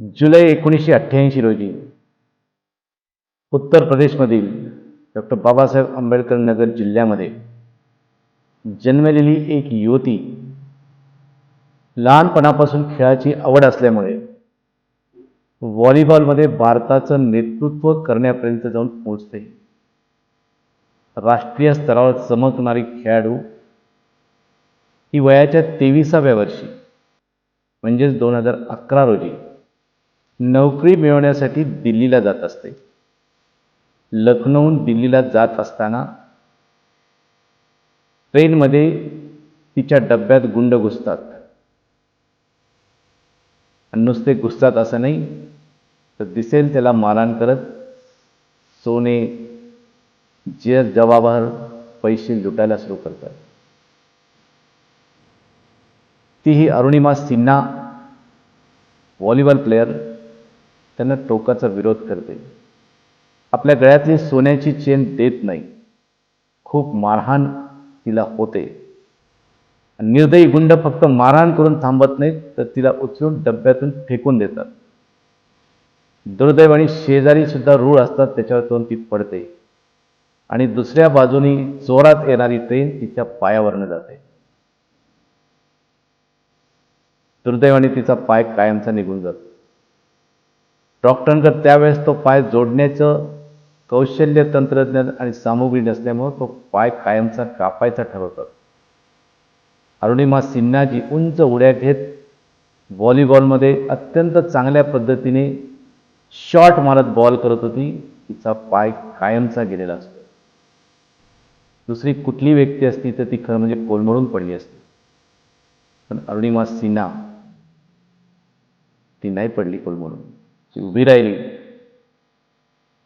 जुलै एकोणीसशे अठ्ठ्याऐंशी रोजी उत्तर प्रदेशमधील डॉक्टर बाबासाहेब आंबेडकर नगर जिल्ह्यामध्ये जन्मलेली एक युवती लहानपणापासून खेळाची आवड असल्यामुळे व्हॉलीबॉलमध्ये भारताचं नेतृत्व करण्यापर्यंत जाऊन पोहोचते. राष्ट्रीय स्तरावर चमकणारी खेळाडू ही वयाच्या तेविसाव्या वर्षी म्हणजेच दोन हजार अकरा रोजी नोकरी मिळवण्यासाठी दिल्लीला जात असते. लखनौहून दिल्लीला जात असताना ट्रेनमध्ये तिच्या डब्यात गुंड घुसतात. आणि नुसते घुसतात असं नाही तर दिसेल त्याला मारहाण करत सोने जे जबाबार पैसे लुटायला सुरू करतात. ती ही अरुणिमा सिन्हा व्हॉलीबॉल प्लेयर त्यांना टोकाचा विरोध करते. आपल्या गळ्यातली सोन्याची चेन देत नाही. खूप मारहाण तिला होते. निर्दयी गुंड फक्त मारहाण करून थांबत नाहीत तर तिला उचलून डब्यातून फेकून देतात. दुर्दैवाने शेजारी सुद्धा रूळ असतात त्याच्यावरून ती पडते. आणि दुसऱ्या बाजूनी जोरात येणारी ट्रेन तिच्या पायावरनं जाते. दुर्दैवाने तिचा पाय कायमचा निघून जातो. डॉक्टरांकडे त्यावेळेस तो पाय जोडण्याचं कौशल्य तंत्रज्ञान आणि सामुग्री नसल्यामुळं तो पाय कायमचा कापायचा ठरवतात अरुणिमा सिन्हाजी उंच उड्या घेत व्हॉलीबॉलमध्ये अत्यंत चांगल्या पद्धतीने शॉट मारत बॉल करत होती. तिचा पाय कायमचा गेलेला असतो. दुसरी कुठली व्यक्ती असती तर ती खरं म्हणजे कोलमडून पडली असती. पण अरुणिमा सिन्हा ती नाही पडली कोलमडून. ती उभी राहिली.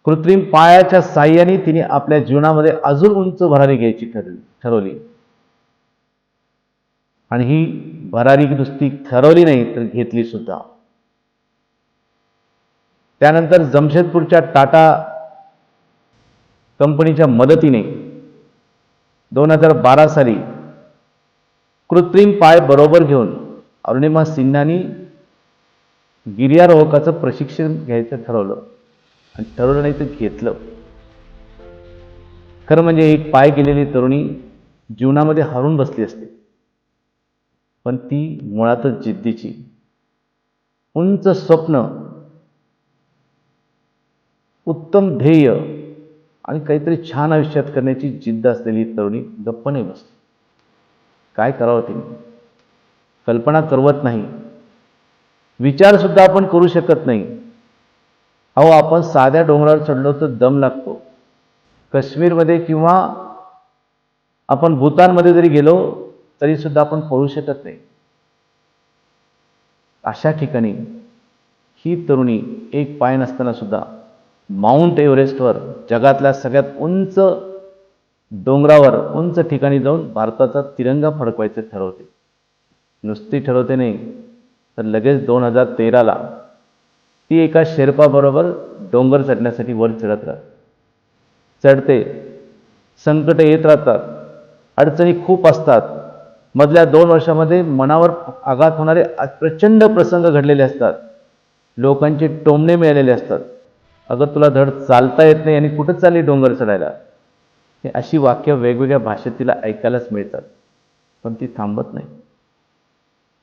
कृत्रिम पायाच्या साह्याने तिने आपल्या जीवनामध्ये अजून उंच भरारी घ्यायची ठरली ठरवली. आणि ही भरारी नुसती ठरवली नाही तर घेतली सुद्धा. त्यानंतर जमशेदपूरच्या टाटा कंपनीच्या मदतीने दोन हजार बारा साली कृत्रिम पाय बरोबर घेऊन अरुणिमा सिन्हानी गिर्यारोहकाचं प्रशिक्षण घ्यायचं ठरवलं आणि ठरवलं नाही तर घेतलं. खरं म्हणजे एक पाय गेलेली तरुणी जीवनामध्ये हरून बसली असते. पण ती मुळातच जिद्दीची. उंच स्वप्न उत्तम ध्येय आणि काहीतरी छान आयुष्यात करण्याची जिद्द असलेली तरुणी गप्प नाही बसते काय करावं तिने? कल्पना करवत नाही. विचार सुद्धा आपण करू शकत नाही. अहो आपण साध्या डोंगरावर चढलो तर दम लागतो. काश्मीरमध्ये किंवा आपण भूतानमध्ये जरी गेलो तरी सुद्धा आपण पळू शकत नाही. अशा ठिकाणी ही तरुणी एक पाय नसताना सुद्धा माउंट एव्हरेस्टवर जगातल्या सगळ्यात उंच डोंगरावर उंच ठिकाणी जाऊन भारताचा तिरंगा फडकवायचं ठरवते. नुसती ठरवते नाही तर लगेच दोन हजार तेराला ती एका शेर्पाबरोबर डोंगर चढण्यासाठी वर चढत राहते. चढते. संकट येत राहतात. अडचणी खूप असतात. मधल्या दोन वर्षामध्ये मनावर आघात होणारे प्रचंड प्रसंग घडलेले असतात. लोकांचे टोमणे मिळालेले असतात. अगं तुला धड चालता येत नाही आणि कुठं चालली डोंगर चढायला? हे अशी वाक्य वेगवेगळ्या भाषेत तिला ऐकायलाच मिळतात. पण ती थांबत नाही.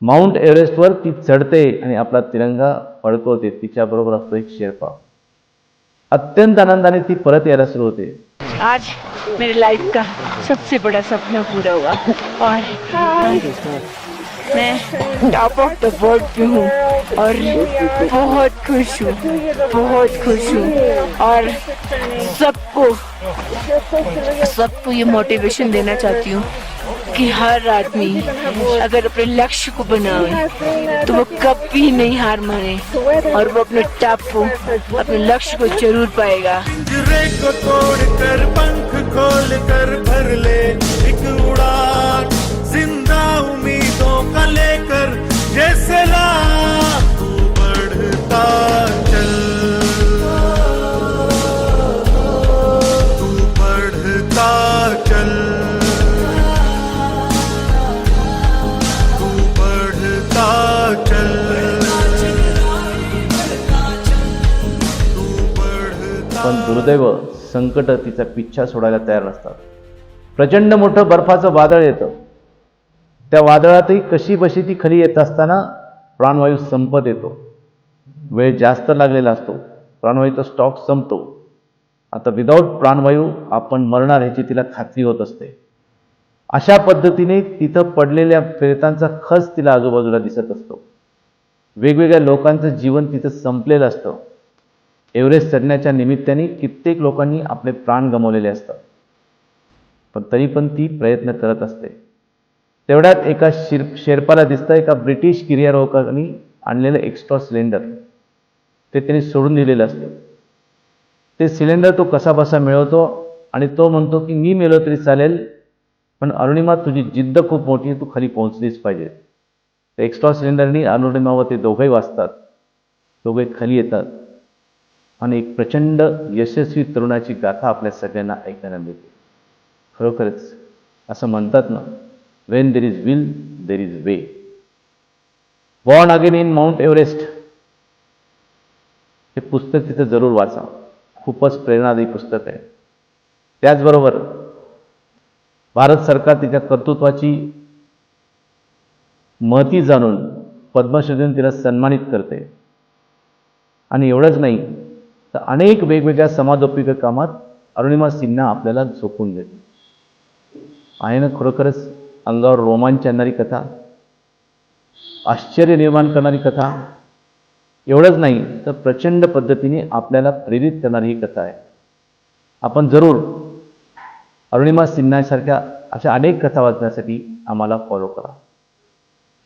माउंट एव्हरेस्टवर ती चढते आणि आपला तिरंगा फडकवते. तिच्याबरोबर असतो एक शेर्पा अत्यंत आनंदाने ती परत यायला सुरू होते. आज मेरे लाइफ का सबसे बड़ा सपना पूरा हुआ. और मैं टॉप ऑफ द वर्ल्ड पे हूँ और बहुत खुश हूँ बहुत खुश हूँ। और सबको सबको ये मोटिवेशन देना चाहती हूँ। कि हर आदमी अगर अपने लक्ष्य को बनाए तो वो कभी नहीं हार माने और वो अपने टॉप को, अपने लक्ष्य को ज़रूर पाएगा। पण दुर्दैव संकट तिचा पिच्छा सोडायला तयार नसतात. प्रचंड मोठं बर्फाचं वादळ येतं. त्या वादळातही कशी बशी ती खाली येत असताना प्राणवायू संपत येतो. वेळ जास्त लागलेला असतो. प्राणवायूचा स्टॉक संपतो. आता विदाऊट प्राणवायू आपण मरणार ह्याची तिला खात्री होत असते. अशा पद्धतीने तिथं पडलेल्या प्रेतांचा खच तिला आजूबाजूला दिसत असतो. वेगवेगळ्या लोकांचं जीवन तिथं संपलेलं असतं. एव्हरेस्ट चढण्याच्या निमित्ताने कित्येक लोकांनी आपले प्राण गमावलेले असतात. पण तरी पण ती प्रयत्न करत असते. तेवढ्यात एका शिर शेर्पाला दिसतं एका ब्रिटिश गिर्यारोहकांनी आणलेलं एक्स्ट्रा सिलेंडर ते त्यांनी सोडून दिलेलं असतं. ते सिलेंडर तो कसा बसा मिळवतो आणि तो म्हणतो की मी मेलो तरी चालेल पण अरुणिमा तुझी जिद्द खूप मोठी तू खाली पोहोचलीच पाहिजे. ते एक्स्ट्रा सिलेंडरनी अरुणिमा व ते दोघंही वाचतात. दोघे खाली येतात. आणि एक प्रचंड यशस्वी तरुणाची गाथा आपल्या सगळ्यांना ऐकायला मिळते. खरोखरच असं म्हणतात ना when there is will there is way born again in Mount Everest हे पुस्तक तिथं जरूर वाचा. खूपच प्रेरणादायी पुस्तक आहे. त्याचबरोबर भारत सरकार तिच्या कर्तृत्वाची महती जाणून पद्मश्रीने तिला सन्मानित करते. आणि एवढंच नाही तर अनेक वेगवेगळ्या समाजोपयोगी कामात अरुणिमा सिन्हा आपल्याला झोपून देते. आहे ना खरोखरच अंगावर रोमांच आणणारी कथा आश्चर्य निर्माण करणारी कथा. एवढंच नाही तर प्रचंड पद्धतीने आपल्याला प्रेरित करणारी ही कथा आहे. आपण जरूर अरुणिमा सिन्हासारख्या अशा अनेक कथा वाचण्यासाठी आम्हाला फॉलो करा.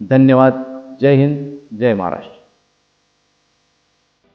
धन्यवाद. जय हिंद. जय महाराष्ट्र.